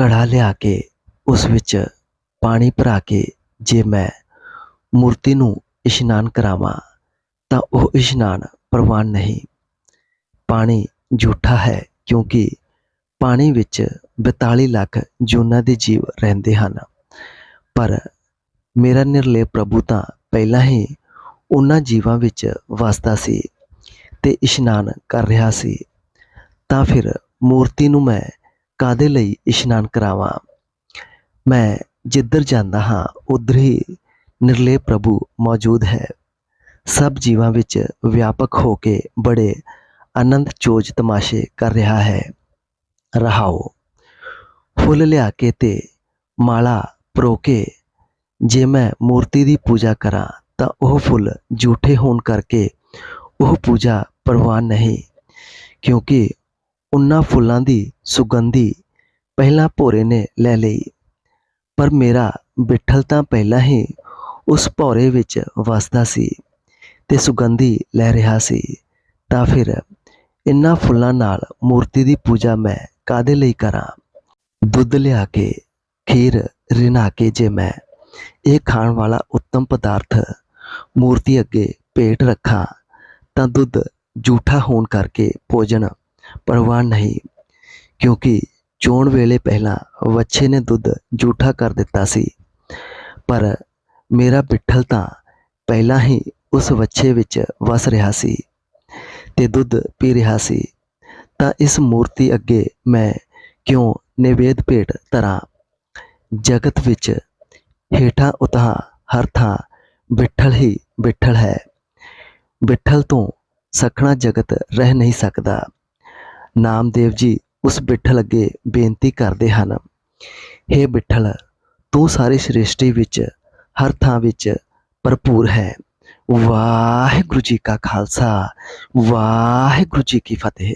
ਘੜਾ ਲਿਆ ਕੇ ਉਸ ਵਿੱਚ ਪਾਣੀ ਭਰਾ ਕੇ ਜੇ ਮੈਂ ਮੂਰਤੀ ਨੂੰ ਇਸ਼ਨਾਨ ਕਰਾਵਾਂ, ਤਾਂ ਉਹ ਇਸ਼ਨਾਨ ਪ੍ਰਵਾਨ ਨਹੀਂ। ਪਾਣੀ ਝੂਠਾ ਹੈ ਕਿਉਂਕਿ ਪਾਣੀ ਵਿੱਚ 42 ਲੱਖ ਜੂਨਾਂ ਦੇ ਜੀਵ ਰਹਿੰਦੇ ਹਨ। ਪਰ ਮੇਰਾ ਨਿਰਲੇ ਪ੍ਰਭੂ ਤਾਂ ਪਹਿਲਾਂ ਹੀ ਉਹਨਾਂ ਜੀਵਾਂ ਵਿੱਚ ਵਸਦਾ ਸੀ ਤੇ ਇਸ਼ਨਾਨ ਕਰ ਰਿਹਾ ਸੀ। ਤਾਂ ਫਿਰ ਮੂਰਤੀ ਨੂੰ ਮੈਂ ਕਾਦੇ ਲਈ ਇਸ਼ਨਾਨ ਕਰਾਵਾਂ? ਮੈਂ ਜਿੱਧਰ ਜਾਂਦਾ ਹਾਂ, ਉਧਰ ਹੀ ਨਿਰਲੇ ਪ੍ਰਭੂ ਮੌਜੂਦ ਹੈ। ਸਭ ਜੀਵਾਂ ਵਿੱਚ ਵਿਆਪਕ ਹੋ ਕੇ ਬੜੇ ਆਨੰਦ ਚੋਜ ਤਮਾਸ਼ੇ ਕਰ ਰਿਹਾ ਹੈ। ਰਹਾਓ। ਫੁੱਲ ਲਿਆ ਕੇ ਤੇ ਮਾਲਾ ਪਰੋ ਕੇ ਜੇ ਮੈਂ ਮੂਰਤੀ ਦੀ ਪੂਜਾ ਕਰਾਂ, ਤਾਂ ਉਹ ਫੁੱਲ ਝੂਠੇ ਹੋਣ ਕਰਕੇ ਉਹ ਪੂਜਾ ਪ੍ਰਵਾਨ ਨਹੀਂ, ਕਿਉਂਕਿ ਉਹਨਾਂ ਫੁੱਲਾਂ ਦੀ ਸੁਗੰਧੀ ਪਹਿਲਾਂ ਭੋਰੇ ਨੇ ਲੈ ਲਈ, ਪਰ ਮੇਰਾ ਬਿੱਠਲ ਤਾਂ ਪਹਿਲਾਂ ਹੀ ਉਸ ਭੌਰੇ ਵਿੱਚ ਵਸਦਾ ਸੀ ਤੇ ਸੁਗੰਧੀ ਲੈ ਰਿਹਾ ਸੀ। ਤਾਂ ਫਿਰ ਇਨ੍ਹਾਂ ਫੁੱਲਾਂ ਨਾਲ ਮੂਰਤੀ ਦੀ ਪੂਜਾ ਮੈਂ ਕਾਦੇ ਲਈ ਕਰਾਂ? ਦੁੱਧ ਲਿਆ ਕੇ, ਖੀਰ ਰਿਨਾ ਕੇ ਜੇ ਮੈਂ ਇਹ ਖਾਣ ਵਾਲਾ ਉੱਤਮ ਪਦਾਰਥ ਮੂਰਤੀ ਅੱਗੇ ਪੇਟ ਰੱਖਾਂ, ਤਾਂ ਦੁੱਧ ਝੂਠਾ ਹੋਣ ਕਰਕੇ ਭੋਜਨ ਪ੍ਰਵਾਨ ਨਹੀਂ, ਕਿਉਂਕਿ ਚੋਣ ਵੇਲੇ ਪਹਿਲਾਂ ਵੱਛੇ ਨੇ ਦੁੱਧ ਝੂਠਾ ਕਰ ਦਿੱਤਾ ਸੀ। ਪਰ ਮੇਰਾ ਬਿੱਠਲ ਤਾਂ ਪਹਿਲਾਂ ਹੀ ਉਸ ਵੱਛੇ ਵਿੱਚ ਵਸ ਰਿਹਾ ਸੀ ਤੇ ਦੁੱਧ ਪੀ ਰਿਹਾ ਸੀ। ਤਾਂ ਇਸ ਮੂਰਤੀ ਅੱਗੇ ਮੈਂ ਕਿਉਂ ਨਿਵੇਦ ਭੇਟ ਧਰਾਂ? ਜਗਤ ਵਿੱਚ ਹੇਠਾਂ ਉਤਹਾਂ ਹਰ ਥਾਂ ਬਿੱਠਲ ਹੀ ਬਿੱਠਲ ਹੈ। ਬਿੱਠਲ ਤੋਂ ਸਖਣਾ ਜਗਤ ਰਹਿ ਨਹੀਂ ਸਕਦਾ। ਨਾਮਦੇਵ ਜੀ ਉਸ ਬਿੱਠਲ ਅੱਗੇ ਬੇਨਤੀ ਕਰਦੇ ਹਨ हे ਬਿੱਠਲ, ਤੂੰ ਸਾਰੀ ਸ੍ਰਿਸ਼ਟੀ ਵਿੱਚ, ਹਰ ਥਾਂ ਵਿੱਚ ਭਰਪੂਰ ਹੈ। ਵਾਹਿਗੁਰੂ ਜੀ ਕਾ ਖਾਲਸਾ, ਵਾਹਿਗੁਰੂ ਜੀ ਕੀ ਫਤਿਹ।